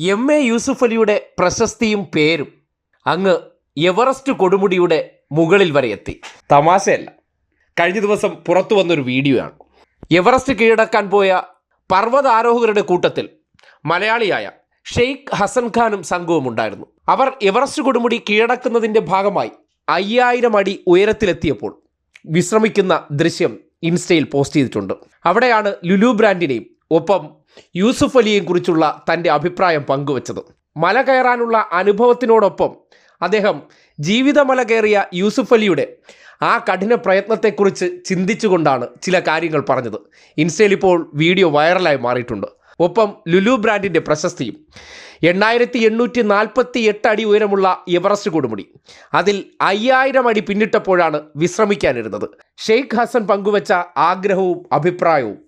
M A Yusuf അലിയുടെ പ്രശസ്തിയും പേരും അങ്ങ് എവറസ്റ്റ് കൊടുമുടിയുടെ മുകളിൽ വരെ എത്തി. തമാശയല്ല. കഴിഞ്ഞ ദിവസം പുറത്തു വന്നൊരു വീഡിയോ ആണ് എവറസ്റ്റ് കീഴടക്കാൻ പോയ പർവതാരോഹകരുടെ കൂട്ടത്തിൽ മലയാളിയായ ഷെയ്ഖ് ഹസൻ ഖാനും സംഘവും ഉണ്ടായിരുന്നു. അവർ എവറസ്റ്റ് കൊടുമുടി കീഴടക്കുന്നതിന്റെ ഭാഗമായി അയ്യായിരം അടി ഉയരത്തിലെത്തിയപ്പോൾ വിശ്രമിക്കുന്ന ദൃശ്യം ഇൻസ്റ്റയിൽ പോസ്റ്റ് ചെയ്തിട്ടുണ്ട്. അവിടെയാണ് ലുലു ബ്രാൻഡിനെയും ഒപ്പം യൂസുഫ് അലിയെയും കുറിച്ചുള്ള തന്റെ അഭിപ്രായം പങ്കുവച്ചത്. മല കയറാനുള്ള അനുഭവത്തിനോടൊപ്പം അദ്ദേഹം ജീവിതമല കയറിയ യൂസുഫ് അലിയുടെ ആ കഠിന പ്രയത്നത്തെക്കുറിച്ച് ചിന്തിച്ചുകൊണ്ടാണ് ചില കാര്യങ്ങൾ പറഞ്ഞത്. ഇൻസ്റ്റയിൽ ഇപ്പോൾ വീഡിയോ വൈറലായി മാറിയിട്ടുണ്ട്. ഒപ്പം ലുലു ബ്രാൻഡിന്റെ പ്രശസ്തിയും എണ്ണായിരത്തി എണ്ണൂറ്റി നാൽപ്പത്തി എട്ട് അടി ഉയരമുള്ള എവറസ്റ്റ് കൊടുമുടി. അതിൽ അയ്യായിരം അടി പിന്നിട്ടപ്പോഴാണ് വിശ്രമിക്കാനിരുന്നത്. ഷെയ്ഖ് ഹസൻ പങ്കുവച്ച ആഗ്രഹവും അഭിപ്രായവും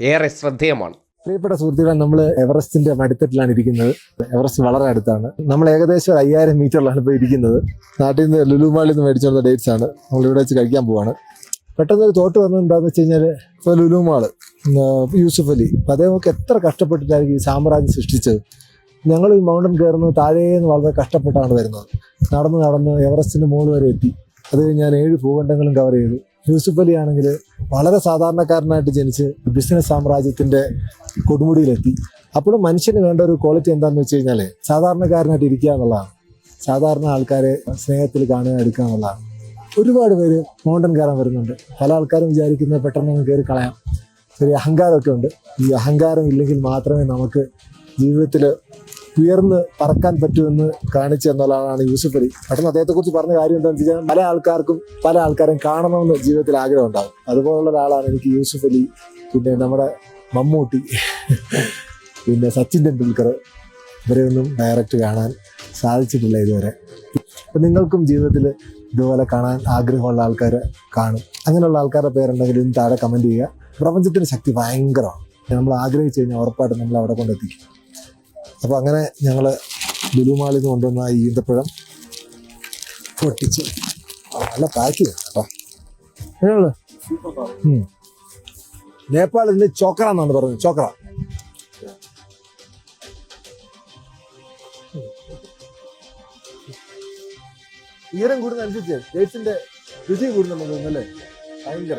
ഏറെ ശ്രദ്ധേയമാണ്. പ്രിയപ്പെട്ട സുഹൃത്തുക്കളെ നമ്മൾ എവറസ്റ്റിന്റെ മടിത്തട്ടിലാണ് ഇരിക്കുന്നത്. എവറസ്റ്റ് വളരെ അടുത്താണ്. നമ്മൾ ഏകദേശം ഒരു അയ്യായിരം മീറ്ററിലാണ് ഇപ്പോൾ ഇരിക്കുന്നത്. നാട്ടിൽ നിന്ന് ലുലുമാളിൽ നിന്ന് മേടിച്ചുള്ള ഡേറ്റ്സ് ആണ്. നമ്മൾ ഇവിടെ വെച്ച് കഴിക്കാൻ പോവാണ്. പെട്ടെന്ന് ഒരു തോട്ട് വന്നത് എന്താണെന്ന് വെച്ച് കഴിഞ്ഞാൽ ഇപ്പോൾ ലുലുമാൾ യൂസുഫ് അലി. അദ്ദേഹമൊക്കെ എത്ര കഷ്ടപ്പെട്ടിട്ടായിരിക്കും ഈ സാമ്രാജ്യം സൃഷ്ടിച്ചത്? ഞങ്ങൾ ഈ മൗണ്ടൻ കയറുന്നത് താഴേന്ന് വളരെ കഷ്ടപ്പെട്ടാണ് വരുന്നത്. നടന്ന് നടന്ന് എവറസ്റ്റിന്റെ മുകളിൽ വരെ എത്തി. അത് കഴിഞ്ഞ് ഞാൻ ഏഴ് ഭൂഖണ്ഡങ്ങളും കവർ ചെയ്തു. യൂസുഫ് അലി ആണെങ്കിൽ വളരെ സാധാരണക്കാരനായിട്ട് ജനിച്ച് ബിസിനസ് സാമ്രാജ്യത്തിന്റെ കൊടുമുടിയിലെത്തി. അപ്പോഴും മനുഷ്യന് വേണ്ട ഒരു ക്വാളിറ്റി എന്താണെന്ന് വെച്ച് കഴിഞ്ഞാൽ സാധാരണക്കാരനായിട്ട് ഇരിക്കുക എന്നുള്ളതാണ്. സാധാരണ ആൾക്കാരെ സ്നേഹത്തിൽ കാണുക എടുക്കുക എന്നുള്ളതാണ്. ഒരുപാട് പേര് മൗണ്ടൻ കയറാൻ വരുന്നുണ്ട്. പല ആൾക്കാരും വിചാരിക്കുന്ന പെട്ടെന്ന് കയറി കളയാം. ചെറിയ അഹങ്കാരമൊക്കെ ഉണ്ട്. ഈ അഹങ്കാരം ഇല്ലെങ്കിൽ മാത്രമേ നമുക്ക് ജീവിതത്തിൽ ഉയർന്ന് പറക്കാൻ പറ്റുമെന്ന് കാണിച്ചു എന്നുള്ളതാണ് യൂസുഫ് അലി പെട്ടെന്ന് അദ്ദേഹത്തെക്കുറിച്ച് പറഞ്ഞ കാര്യം എന്താണെന്ന് വെച്ച് കഴിഞ്ഞാൽ പല ആൾക്കാർക്കും പല ആൾക്കാരെയും കാണണമെന്ന് ജീവിതത്തിൽ ആഗ്രഹം ഉണ്ടാകും അതുപോലുള്ള ഒരാളാണ് എനിക്ക് യൂസുഫ് അലി പിന്നെ നമ്മുടെ മമ്മൂട്ടി പിന്നെ സച്ചിൻ ടെണ്ടുൽക്കർ ഇവരെയൊന്നും ഡയറക്റ്റ് കാണാൻ സാധിച്ചിട്ടില്ല ഇതുവരെ. അപ്പം നിങ്ങൾക്കും ജീവിതത്തിൽ ഇതുപോലെ കാണാൻ ആഗ്രഹമുള്ള ആൾക്കാരെ കാണും. അങ്ങനെയുള്ള ആൾക്കാരുടെ പേരുണ്ടെങ്കിൽ ഇന്ന് താഴെ കമന്റ് ചെയ്യുക. പ്രപഞ്ചത്തിന്റെ ശക്തി ഭയങ്കരമാണ്. നമ്മൾ ആഗ്രഹിച്ചു കഴിഞ്ഞാൽ ഉറപ്പായിട്ടും നമ്മൾ അവിടെ കൊണ്ടെത്തിക്കും. അപ്പോൾ അങ്ങനെ ഞങ്ങൾ ലുലുമാളിൽ നിന്ന് കൊണ്ടുവന്ന ഈ ഈന്തപ്പഴം പൊട്ടിച്ച് നല്ല പാക്ക് കേട്ടോ. നിന്ന് ചോക്ര എന്നാണ് പറഞ്ഞത് ചോക്ര. ഉയരം കൂടുന്നതനുസരിച്ച് ഡേറ്റ്സിന്റെ രുചി കൂടുന്ന നമുക്ക് തോന്നുന്നല്ലേ ഭയങ്കര.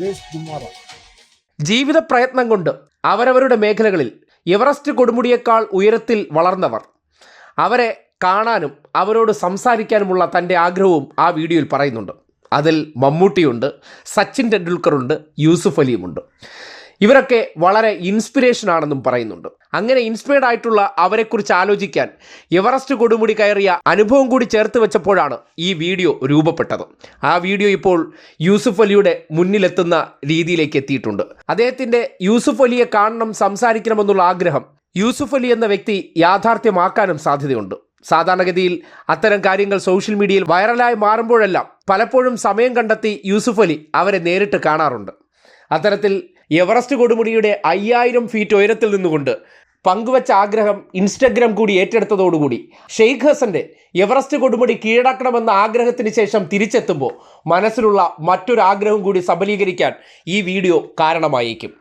ദേശ് കുമാറ ജീവിത പ്രയത്നം കൊണ്ട് അവരവരുടെ മേഖലകളിൽ എവറസ്റ്റ് കൊടുമുടിയേക്കാൾ ഉയരത്തിൽ വളർന്നവർ. അവരെ കാണാനും അവരോട് സംസാരിക്കാനുമുള്ള തന്റെ ആഗ്രഹവും ആ വീഡിയോയിൽ പറയുന്നുണ്ട്. അതിൽ മമ്മൂട്ടിയുണ്ട് സച്ചിൻ ടെണ്ടുൽക്കറുണ്ട് യൂസുഫ് അലിയുമുണ്ട്. ഇവരൊക്കെ വളരെ ഇൻസ്പിറേഷൻ ആണെന്നും പറയുന്നുണ്ട്. അങ്ങനെ ഇൻസ്പയർഡ് ആയിട്ടുള്ള അവരെക്കുറിച്ച് ആലോചിക്കാൻ എവറസ്റ്റ് കൊടുമുടി കയറിയ അനുഭവം കൂടി ചേർത്ത് വെച്ചപ്പോഴാണ് ഈ വീഡിയോ രൂപപ്പെട്ടത്. ആ വീഡിയോ ഇപ്പോൾ യൂസുഫ് അലിയുടെ മുന്നിലെത്തുന്ന രീതിയിലേക്ക് എത്തിയിട്ടുണ്ട്. അദ്ദേഹത്തിന്റെ യൂസുഫ് അലിയെ കാണണം സംസാരിക്കണമെന്നുള്ള ആഗ്രഹം യൂസുഫ് അലി എന്ന വ്യക്തി യാഥാർത്ഥ്യമാക്കാനും സാധ്യതയുണ്ട്. സാധാരണഗതിയിൽ അത്തരം കാര്യങ്ങൾ സോഷ്യൽ മീഡിയയിൽ വൈറലായി മാറുമ്പോഴെല്ലാം പലപ്പോഴും സമയം കണ്ടെത്തി യൂസുഫ് അലി അവരെ നേരിട്ട് കാണാറുണ്ട്. അത്തരത്തിൽ എവറസ്റ്റ് കൊടുമുടിയുടെ അയ്യായിരം ഫീറ്റ് ഉയരത്തിൽ നിന്നുകൊണ്ട് പങ്കുവച്ച ആഗ്രഹം ഇൻസ്റ്റഗ്രാം കൂടി ഏറ്റെടുത്തതോടുകൂടി. ഷെയ്ഖ് ഹസന്റെ എവറസ്റ്റ് കൊടുമുടി കീഴടക്കണമെന്ന ആഗ്രഹത്തിന് ശേഷം തിരിച്ചെത്തുമ്പോൾ മനസ്സിലുള്ള മറ്റൊരു ആഗ്രഹം കൂടി സബലീകരിക്കാൻ ഈ വീഡിയോ കാരണമായേക്കും.